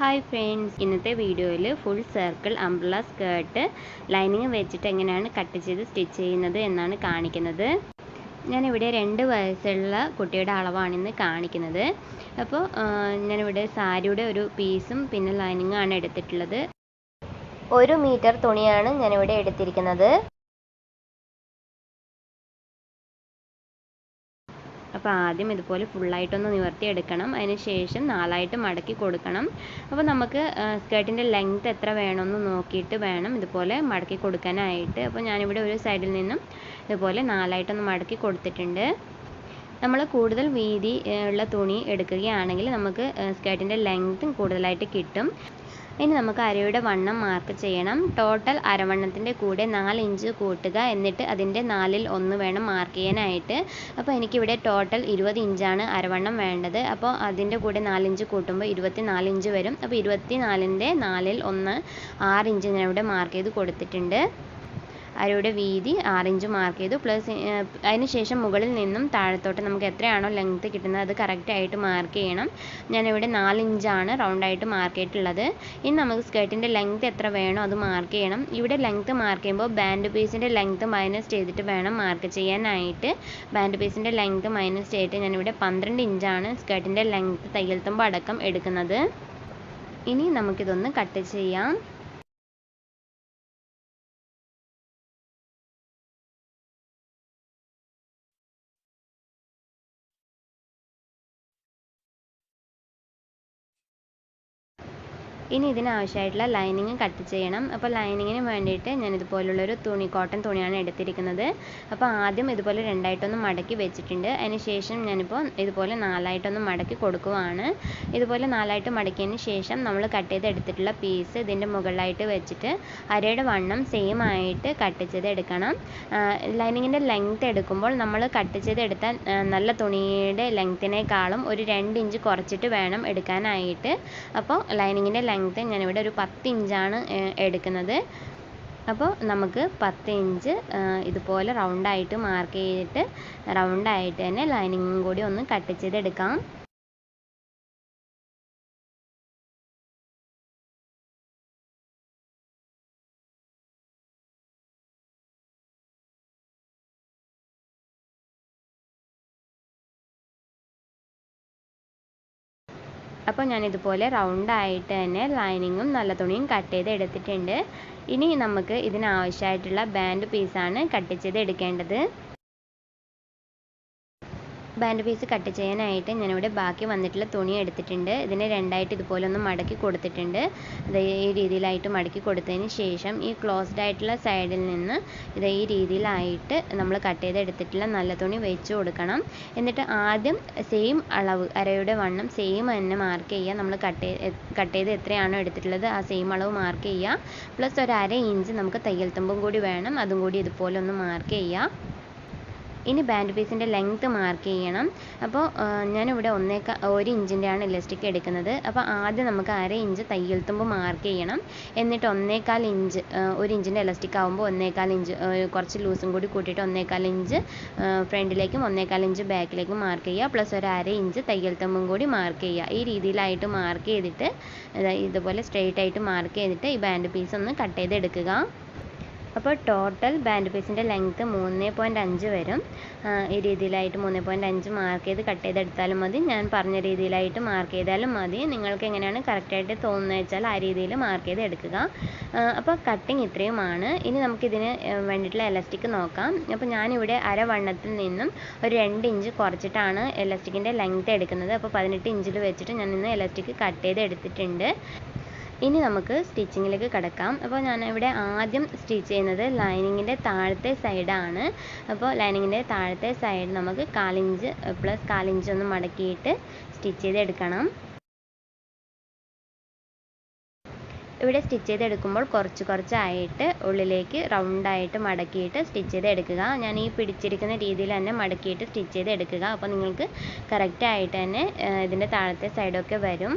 Hi friends ഇന്നത്തെ വീഡിയോയിൽ full circle umbrella skirt lining വെച്ചിട്ട് എങ്ങനെയാണ് കട്ട് ചെയ്ത് സ്റ്റിച്ച് ചെയ്യുന്നത് എന്നാണ് കാണിക്കുന്നത്. ഞാനിവിടെ രണ്ട് വയസ്സുള്ള കുട്ടിയുടെ അളവാണ് ഇന്ന് കാണിക്കുന്നത്. അപ്പോൾ ഞാനിവിടെ സാരിയുടെ ഒരു പീസും പിന്നെ ലൈനിങ്ങും ആണ് എടുത്തിട്ടുള്ളത്. ഒരു മീറ്റർ തുണിയാണ് ഞാനിവിടെ എടുത്തിരിക്കുന്നത്. അപ്പോൾ ആദ്യം ഇതുപോലെ ഫുള്ളായിട്ടൊന്ന് നിവർത്തി എടുക്കണം അതിന് ശേഷം നാലായിട്ട് മടക്കി കൊടുക്കണം. അപ്പോൾ നമുക്ക് സ്കേർട്ടിന്റെ ലെങ്ത് എത്ര വേണമെന്ന് നോക്കിയിട്ട് വേണം ഇതുപോലെ മടക്കി കൊടുക്കാനായിട്ട്. അപ്പോൾ ഞാനിവിടെ ഒരു സൈഡിൽ നിന്നും ഇതുപോലെ നാലായിട്ടൊന്ന് മടക്കി കൊടുത്തിട്ടുണ്ട്. നമ്മൾ കൂടുതൽ വീതി ഉള്ള തുണി എടുക്കുകയാണെങ്കിൽ നമുക്ക് സ്കേർട്ടിന്റെ ലെങ്ത്തും കൂടുതലായിട്ട് കിട്ടും. ഇനി നമുക്ക് അരയുടെ വണ്ണം മാർക്ക് ചെയ്യണം. ടോട്ടൽ അരവണ്ണത്തിന്റെ കൂടെ നാല് ഇഞ്ച് കൂട്ടുക എന്നിട്ട് അതിന്റെ നാലിൽ ഒന്ന് വേണം മാർക്ക് ചെയ്യാനായിട്ട്. അപ്പോൾ എനിക്കിവിടെ ടോട്ടൽ ഇരുപത് ഇഞ്ചാണ് അരവണ്ണം വേണ്ടത്. അപ്പോൾ അതിന്റെ കൂടെ നാലിഞ്ച് കൂട്ടുമ്പോൾ ഇരുപത്തി ഇഞ്ച് വരും. അപ്പോൾ ഇരുപത്തി നാലിന്റെ നാലിൽ ഒന്ന് ആറ് ഇഞ്ച് ഞാൻ ഇവിടെ മാർക്ക് ചെയ്ത് കൊടുത്തിട്ടുണ്ട്. അരയുടെ വീതി ആറ് ഇഞ്ച് മാർക്ക് ചെയ്തു പ്ലസ് അതിന് ശേഷം മുകളിൽ നിന്നും താഴത്തോട്ട് നമുക്ക് എത്രയാണോ ലെങ്ത് കിട്ടുന്നത് അത് കറക്റ്റായിട്ട് മാർക്ക് ചെയ്യണം. ഞാനിവിടെ നാല് ഇഞ്ചാണ് റൗണ്ടായിട്ട് മാർക്ക് ചെയ്തിട്ടുള്ളത്. ഇനി നമുക്ക് സ്കേർട്ടിന്റെ ലെങ്ത് എത്ര വേണോ അത് മാർക്ക് ചെയ്യണം. ഇവിടെ ലെങ്ത് മാർക്ക് ചെയ്യുമ്പോൾ ബാൻഡ് പീസിന്റെ ലെങ്ത് മൈനസ് ചെയ്തിട്ട് വേണം മാർക്ക് ചെയ്യാനായിട്ട്. ബാൻഡ് പീസിന്റെ ലെങ്ത് മൈനസ് ചെയ്തിട്ട് ഞാനിവിടെ പന്ത്രണ്ട് ഇഞ്ചാണ് സ്കേർട്ടിന്റെ ലെങ്ത് തയ്യൽ തുമ്പ് അടക്കം എടുക്കുന്നത്. ഇനി നമുക്കിതൊന്ന് കട്ട് ചെയ്യാം. ഇനി ഇതിനാവശ്യമായിട്ടുള്ള ലൈനിങ് കട്ട് ചെയ്യണം. അപ്പോൾ ലൈനിങ്ങിന് വേണ്ടിയിട്ട് ഞാൻ ഇതുപോലുള്ളൊരു തുണി കോട്ടൺ തുണിയാണ് എടുത്തിരിക്കുന്നത്. അപ്പോൾ ആദ്യം ഇതുപോലെ രണ്ടായിട്ടൊന്ന് മടക്കി വെച്ചിട്ടുണ്ട്. അതിന് ശേഷം ഞാനിപ്പോൾ ഇതുപോലെ നാലായിട്ടൊന്ന് മടക്കി കൊടുക്കുവാണ്. ഇതുപോലെ നാലായിട്ട് മടക്കിയതിന് ശേഷം നമ്മൾ കട്ട് ചെയ്ത് എടുത്തിട്ടുള്ള പീസ് ഇതിന്റെ മുകളിലായിട്ട് വെച്ചിട്ട് അരയുടെ വണ്ണം സെയിം ആയിട്ട് കട്ട് ചെയ്ത് എടുക്കണം. ലൈനിങ്ങിന്റെ ലെങ്ത് എടുക്കുമ്പോൾ നമ്മൾ കട്ട് ചെയ്ത് എടുത്ത നല്ല തുണിയുടെ ലെങ്ത്തിനേക്കാളും ഒരു രണ്ട് ഇഞ്ച് കുറച്ചിട്ട് വേണം എടുക്കാനായിട്ട്. അപ്പോൾ ലൈനിങ്ങിന്റെ ലെങ്ത് ഞാനിവിടെ ഒരു പത്ത് ഇഞ്ചാണ് എടുക്കുന്നത്. അപ്പോൾ നമുക്ക് പത്ത് ഇഞ്ച് ഇതുപോലെ റൗണ്ടായിട്ട് മാർക്ക് ചെയ്തിട്ട് റൗണ്ടായിട്ട് തന്നെ ലൈനിങ്ങും കൂടി ഒന്ന് കട്ട് ചെയ്തെടുക്കാം. അപ്പോൾ ഞാൻ ഇതുപോലെ റൗണ്ടായിട്ട് തന്നെ ലൈനിങ്ങും നല്ല തുണിയും കട്ട് ചെയ്ത് എടുത്തിട്ടുണ്ട്. ഇനി നമുക്ക് ഇതിനാവശ്യമായിട്ടുള്ള ബാൻഡ് പീസാണ് കട്ട് ചെയ്ത് എടുക്കേണ്ടത്. ബാൻഡ് പീസ് കട്ട് ചെയ്യാനായിട്ട് ഞാനിവിടെ ബാക്കി വന്നിട്ടുള്ള തുണി എടുത്തിട്ടുണ്ട്. ഇതിനെ രണ്ടായിട്ട് ഇതുപോലെ ഒന്ന് മടക്കി കൊടുത്തിട്ടുണ്ട്. ഇത് ഈ രീതിയിലായിട്ട് മടക്കി കൊടുത്തതിന് ശേഷം ഈ ക്ലോസ്ഡ് ആയിട്ടുള്ള സൈഡിൽ നിന്ന് ഇത് ഈ രീതിയിലായിട്ട് നമ്മൾ കട്ട് ചെയ്ത് എടുത്തിട്ടുള്ള നല്ല തുണി വെച്ച് കൊടുക്കണം. എന്നിട്ട് ആദ്യം സെയിം അളവ് അരയുടെ വണ്ണം സെയിം തന്നെ മാർക്ക് ചെയ്യുക. നമ്മൾ കട്ട് കട്ട് ചെയ്ത് എത്രയാണോ എടുത്തിട്ടുള്ളത് ആ സെയിം അളവ് മാർക്ക് ചെയ്യുക. പ്ലസ് ഒരു അര ഇഞ്ച് നമുക്ക് തയ്യൽ തുമ്പും കൂടി വേണം. അതും കൂടി ഇതുപോലെ ഒന്ന് മാർക്ക് ചെയ്യുക. ഇനി ബാൻഡ് പീസിന്റെ ലെങ്ത്ത് മാർക്ക് ചെയ്യണം. അപ്പോൾ ഞാനിവിടെ ഒന്നേക്കാ ഒരു ഇഞ്ചിന്റെയാണ് ഇലസ്റ്റിക് എടുക്കുന്നത്. അപ്പോൾ ആദ്യം നമുക്ക് അര ഇഞ്ച് തയ്യൽ തുമ്പ് മാർക്ക് ചെയ്യണം. എന്നിട്ട് ഒന്നേകാൽ ഇഞ്ച് ഒരു ഇഞ്ചിന്റെ ഇലസ്റ്റിക് ആകുമ്പോൾ ഒന്നേകാൽ ഇഞ്ച് കുറച്ച് ലൂസും കൂടി കൂട്ടിയിട്ട് ഒന്നേകാൽ ഇഞ്ച് ഫ്രണ്ടിലേക്കും ഒന്നേകാൽ ഇഞ്ച് ബാക്കിലേക്കും മാർക്ക് ചെയ്യുക. പ്ലസ് ഒരു അര ഇഞ്ച് തയ്യൽ തുമ്പും കൂടി മാർക്ക് ചെയ്യുക. ഈ രീതിയിലായിട്ട് മാർക്ക് ചെയ്തിട്ട് ഇതുപോലെ സ്ട്രെയിറ്റ് ആയിട്ട് മാർക്ക് ചെയ്തിട്ട് ഈ ബാൻഡ് പീസ് ഒന്ന് കട്ട് ചെയ്തെടുക്കുക. അപ്പോൾ ടോട്ടൽ ബാൻഡ് പീസിന്റെ ലെങ്ത്ത് മൂന്ന് പോയിന്റ് അഞ്ച് വരും. ഈ രീതിയിലായിട്ട് മൂന്ന് പോയിന്റ് അഞ്ച് മാർക്ക് ചെയ്ത് കട്ട് ചെയ്തെടുത്താലും മതി. ഞാൻ പറഞ്ഞ രീതിയിലായിട്ട് മാർക്ക് ചെയ്താലും മതി. നിങ്ങൾക്ക് എങ്ങനെയാണ് കറക്റ്റായിട്ട് തോന്നുന്നത് വെച്ചാൽ ആ രീതിയിൽ മാർക്ക് ചെയ്ത് എടുക്കുക. അപ്പോൾ കട്ടിങ് ഇത്രയുമാണ്. ഇനി നമുക്കിതിന് വേണ്ടിയിട്ടുള്ള എലാസ്റ്റിക് നോക്കാം. അപ്പോൾ ഞാനിവിടെ അരവണ്ണത്തിൽ നിന്നും ഒരു രണ്ട് ഇഞ്ച് കുറച്ചിട്ടാണ് എലാസ്റ്റിക്കിന്റെ ലെങ്ത്ത് എടുക്കുന്നത്. അപ്പോൾ പതിനെട്ട് ഇഞ്ചിൽ വെച്ചിട്ട് ഞാൻ ഇന്ന് എലാസ്റ്റിക് കട്ട് ചെയ്ത് എടുത്തിട്ടുണ്ട് ഇനി നമുക്ക് സ്റ്റിച്ചിങ്ങിലേക്ക് കിടക്കാം. അപ്പോൾ ഞാൻ ഇവിടെ ആദ്യം സ്റ്റിച്ച് ചെയ്യുന്നത് ലൈനിങ്ങിന്റെ താഴത്തെ സൈഡാണ്. അപ്പോൾ ലൈനിങ്ങിന്റെ താഴത്തെ സൈഡ് നമുക്ക് കാലിഞ്ച് പ്ലസ് കാലിഞ്ച് ഒന്ന് മടക്കിയിട്ട് സ്റ്റിച്ച് ചെയ്തെടുക്കണം. ഇവിടെ സ്റ്റിച്ച് ചെയ്തെടുക്കുമ്പോൾ കുറച്ച് കുറച്ചായിട്ട് ഉള്ളിലേക്ക് റൗണ്ടായിട്ട് മടക്കിയിട്ട് സ്റ്റിച്ച് ചെയ്തെടുക്കുക. ഞാൻ ഈ പിടിച്ചിരിക്കുന്ന രീതിയിൽ തന്നെ മടക്കിയിട്ട് സ്റ്റിച്ച് ചെയ്തെടുക്കുക. അപ്പോൾ നിങ്ങൾക്ക് കറക്റ്റായിട്ട് തന്നെ ഇതിന്റെ താഴത്തെ സൈഡൊക്കെ വരും.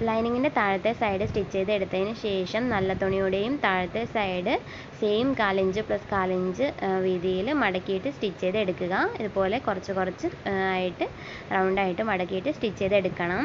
ലൈനിങ്ങിന്റെ താഴത്തെ സൈഡ് സ്റ്റിച്ച് ചെയ്ത് എടുത്തതിന് ശേഷം നല്ല തുണിയുടെയും താഴത്തെ സൈഡ് സെയിം കാലിഞ്ച് പ്ലസ് കാലിഞ്ച് വീതിയിൽ മടക്കിയിട്ട് സ്റ്റിച്ച് ചെയ്ത് എടുക്കുക ഇതുപോലെ കുറച്ച് കുറച്ച് ആയിട്ട് റൗണ്ടായിട്ട് മടക്കിയിട്ട് സ്റ്റിച്ച് ചെയ്ത് എടുക്കണം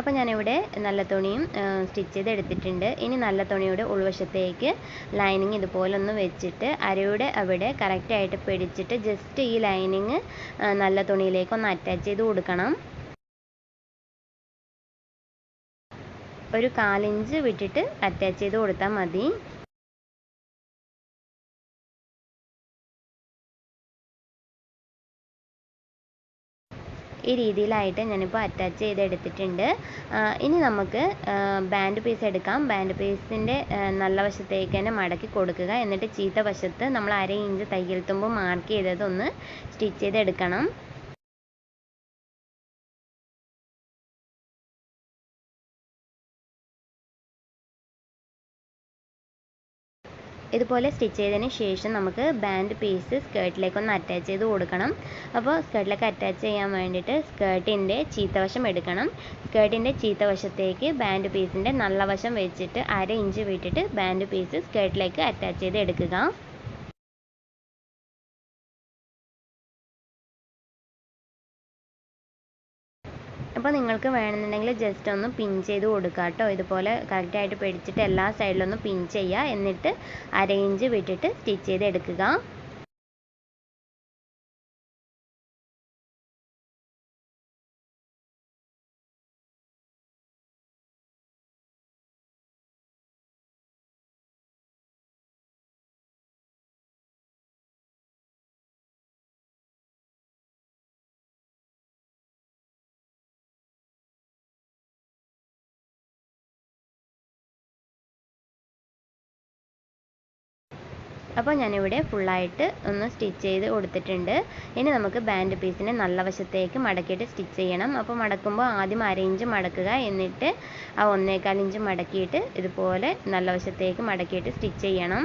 അപ്പോൾ ഞാനിവിടെ നല്ല തുണിയും സ്റ്റിച്ച് ചെയ്ത് എടുത്തിട്ടുണ്ട് ഇനി നല്ല തുണിയുടെ ഉൾവശത്തേക്ക് ലൈനിങ് ഇതുപോലൊന്ന് വെച്ചിട്ട് അരയുടെ അവിടെ കറക്റ്റായിട്ട് പിടിച്ചിട്ട് ജസ്റ്റ് ഈ ലൈനിങ് നല്ല തുണിയിലേക്ക് ഒന്ന് അറ്റാച്ച് ചെയ്ത് കൊടുക്കണം. ഒരു കാലിഞ്ച് വിട്ടിട്ട് അറ്റാച്ച് ചെയ്ത് കൊടുത്താൽ മതി. ഈ രീതിയിലായിട്ട് ഞാനിപ്പോൾ അറ്റാച്ച് ചെയ്തെടുത്തിട്ടുണ്ട്. ഇനി നമുക്ക് ബാൻഡ് പീസ് എടുക്കാം. ബാൻഡ് പീസിന്റെ നല്ല വശത്തേക്ക് തന്നെ മടക്കി കൊടുക്കുക. എന്നിട്ട് ചീത്ത വശത്ത് നമ്മൾ അര ഇഞ്ച് തയ്യൽ തുമ്പ് മാർക്ക് ചെയ്തതൊന്ന് സ്റ്റിച്ച് ചെയ്ത് ഇതുപോലെ സ്റ്റിച്ച് ചെയ്തതിന് ശേഷം നമുക്ക് ബാൻഡ് പീസ് സ്കേർട്ടിലേക്ക് ഒന്ന് അറ്റാച്ച് ചെയ്ത് കൊടുക്കണം. അപ്പോൾ സ്കേർട്ടിലേക്ക് അറ്റാച്ച് ചെയ്യാൻ വേണ്ടിയിട്ട് സ്കേർട്ടിന്റെ ചീത്തവശം എടുക്കണം. സ്കേർട്ടിന്റെ ചീത്തവശത്തേക്ക് ബാൻഡ് പീസിന്റെ നല്ല വശം വെച്ചിട്ട് അര ഇഞ്ച് വിട്ടിട്ട് ബാൻഡ് പീസ് സ്കേർട്ടിലേക്ക് അറ്റാച്ച് ചെയ്ത് എടുക്കുക. അപ്പോൾ നിങ്ങൾക്ക് വേണമെന്നുണ്ടെങ്കിൽ ജസ്റ്റ് ഒന്ന് പിൻ ചെയ്ത് കൊടുക്കുക കേട്ടോ ഇതുപോലെ കറക്റ്റായിട്ട് പിടിച്ചിട്ട് എല്ലാ സൈഡിലൊന്നും പിൻ ചെയ്യുക എന്നിട്ട് അര ഇഞ്ച് വിട്ടിട്ട് സ്റ്റിച്ച് ചെയ്ത് അപ്പോൾ ഞാനിവിടെ ഫുള്ളായിട്ട് ഒന്ന് സ്റ്റിച്ച് ചെയ്ത് കൊടുത്തിട്ടുണ്ട്. ഇനി നമുക്ക് ബാൻഡ് പീസിനെ നല്ല വശത്തേക്ക് മടക്കിയിട്ട് സ്റ്റിച്ച് ചെയ്യണം. അപ്പോൾ മടക്കുമ്പോൾ ആദ്യം അര ഇഞ്ച് മടക്കുക. എന്നിട്ട് ആ ഒന്നേകാൽ ഇഞ്ച് മടക്കിയിട്ട് ഇതുപോലെ നല്ല വശത്തേക്ക് മടക്കിയിട്ട് സ്റ്റിച്ച് ചെയ്യണം.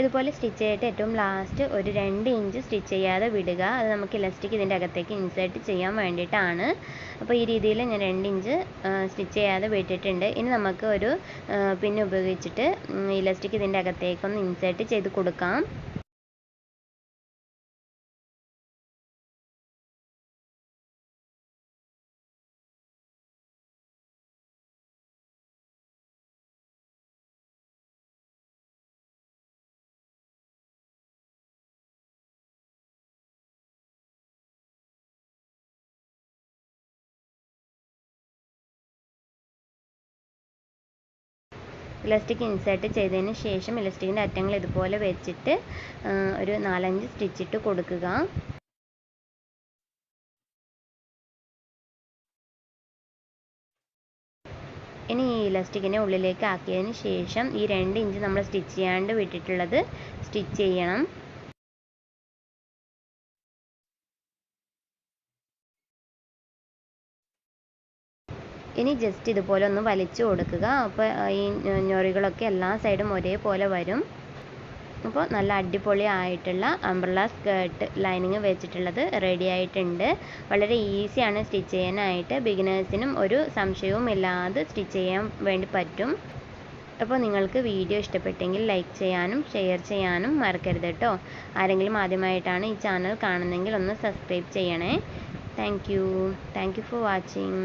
ഇതുപോലെ സ്റ്റിച്ച് ചെയ്തിട്ട് ഏറ്റവും ലാസ്റ്റ് ഒരു രണ്ട് ഇഞ്ച് സ്റ്റിച്ച് ചെയ്യാതെ വിടുക. അത് നമുക്ക് ഇലാസ്റ്റിക് ഇതിന്റെ അകത്തേക്ക് ഇൻസേർട്ട് ചെയ്യാൻ വേണ്ടിയിട്ടാണ്. അപ്പോൾ ഈ രീതിയിൽ ഞാൻ രണ്ട് ഇഞ്ച് സ്റ്റിച്ച് ചെയ്യാതെ വിട്ടിട്ടുണ്ട്. ഇനി നമുക്ക് ഒരു പിന്നെ ഉപയോഗിച്ചിട്ട് ഇലസ്റ്റിക് ഇതിന്റെ അകത്തേക്കൊന്ന് ഇൻസേർട്ട് ചെയ്ത് കൊടുക്കാം. ഇലാസ്റ്റിക് ഇൻസേർട്ട് ചെയ്തതിന് ശേഷം ഇലാസ്റ്റിക്കിന്റെ അറ്റങ്ങൾ ഇതുപോലെ വെച്ചിട്ട് ഒരു നാലഞ്ച് സ്റ്റിച്ചിട്ട് കൊടുക്കുക. ഇനി ഈ ഇലാസ്റ്റിക്കിനെ ഉള്ളിലേക്ക് ആക്കിയതിന് ശേഷം ഈ രണ്ട് ഇഞ്ച് നമ്മൾ സ്റ്റിച്ച് ചെയ്യാണ്ട് വിട്ടിട്ടുള്ളത് സ്റ്റിച്ച് ചെയ്യണം. ഇനി ജസ്റ്റ് ഇതുപോലെ ഒന്ന് വലിച്ചു കൊടുക്കുക. അപ്പോൾ ഈ ഞൊറികളൊക്കെ എല്ലാ സൈഡും ഒരേപോലെ വരും. അപ്പോൾ നല്ല അടിപൊളി ആയിട്ടുള്ള അംബ്രല സ്കേർട്ട് ലൈനിങ് വെച്ചിട്ടുള്ളത് റെഡി ആയിട്ടുണ്ട്. വളരെ ഈസിയാണ് സ്റ്റിച്ച് ചെയ്യാനായിട്ട്. ബിഗിനേഴ്സിനും ഒരു സംശയവും ഇല്ലാതെ സ്റ്റിച്ച് ചെയ്യാൻ വേണ്ടി പറ്റും. അപ്പോൾ നിങ്ങൾക്ക് വീഡിയോ ഇഷ്ടപ്പെട്ടെങ്കിൽ ലൈക്ക് ചെയ്യാനും ഷെയർ ചെയ്യാനും മറക്കരുത് കേട്ടോ. ആരെങ്കിലും ആദ്യമായിട്ടാണ് ഈ ചാനൽ കാണുന്നതെങ്കിൽ ഒന്ന് സബ്സ്ക്രൈബ് ചെയ്യണേ. Thank you thank you for watching